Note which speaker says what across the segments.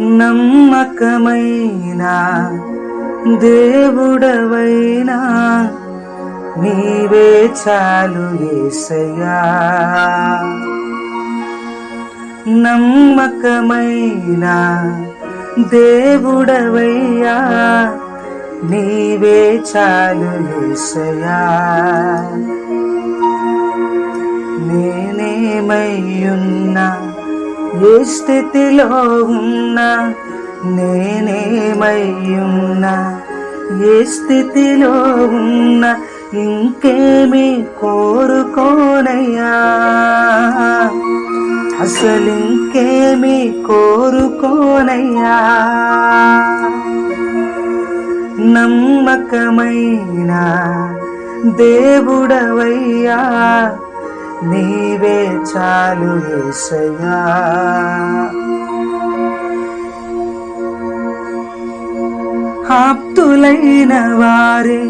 Speaker 1: నమ్మకమైన దేవుడవైనా నీవే చాలు ఏసయ్యా. నమ్మకమైన దేవుడవయ్యా నీవే చాలు ఏసయ్యా. నేనేమయ్యున్నా ఏ స్థితిలో ఉన్నా నేనేమయ్యున్నా? ఏ స్థితిలో ఉన్నా ఇంకేమి కోరుకోనయ్యా? అసలు ఇంకేమి కోరుకోనయ్యా? నమ్మకమైన దేవుడవయ్యా. నీవే చాలు ఏసయ్యా. ఆప్తులైన వారే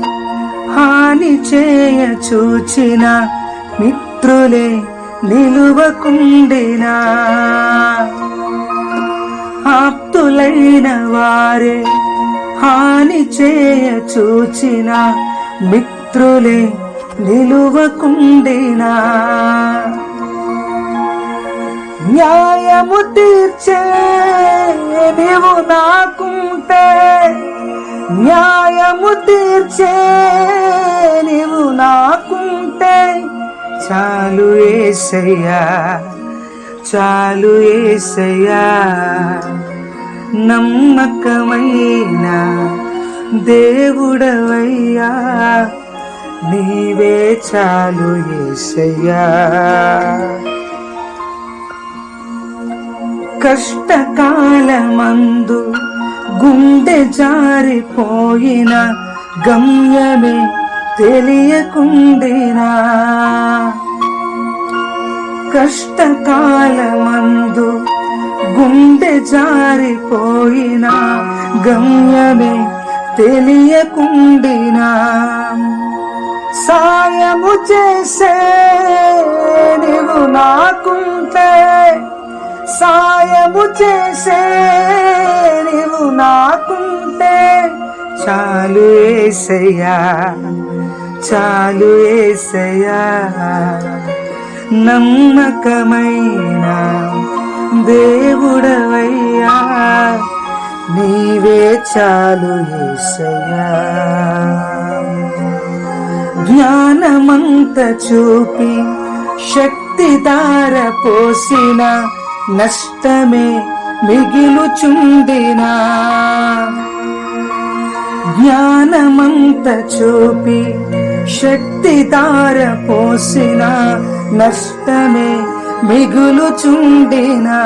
Speaker 1: హాని చేయ చూచిన మిత్రులే నిలువకుండినా. ఆప్తులైన వారే హాని చేయ చూచిన మిత్రులే నిలువకుండినా? న్యాయము తీర్చే నీవు నాకుంటే న్యాయము తీర్చే నీవు నాకుంటే చాలు ఏసయ్యా చాలు ఏసయ్యా. నమ్మకమైన దేవుడవయ్యా. నీవే చాలు ఏసయ్యా. కష్టకాలమందు గుండె జారిపోయిన గమ్యమే తెలియకుండినా? కష్టకాలమందు గుండె జారిపోయిన గమ్యమే తెలియకుండినా? చేసే నీవు నాకుంటే సాయము చేసే నీవు నాకుంటే చాలు ఏసయ్యా చాలు ఏసయ్యా. నమ్మకమైన దేవుడవయ్యా నీవే చాలు ఏసయ్యా. జ్ఞా జ్ఞానమంత చూపి శక్తి దార పోసిన నష్టమే మిగిలుచుందినా జ్ఞానమంత చూపి శక్తి దార పోసిన నష్టమే మిగులుచుండినా.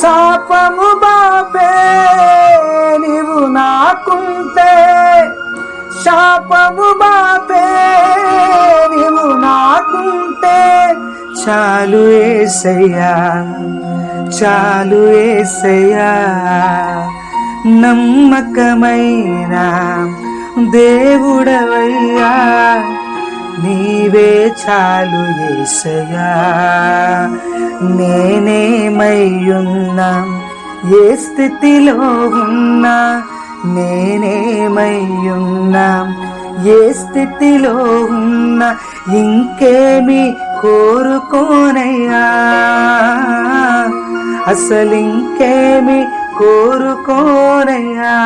Speaker 1: శాపము బాపే నీవు నాకుంటే శాపము చాలు ఏసయ్యా చాలు ఏసయ్యా. నమ్మకమైన దేవుడవయ్యా నీవే చాలు ఏసయ్యా. నేనేమయ్యున్నా ఏ స్థితిలో ఉన్నా నేనేమయ్యున్నా ఏ స్థితిలో ఉన్నా ఇంకేమి కోరుకోనయ్యా. అసలింకేమి కోరుకోనయ్యా.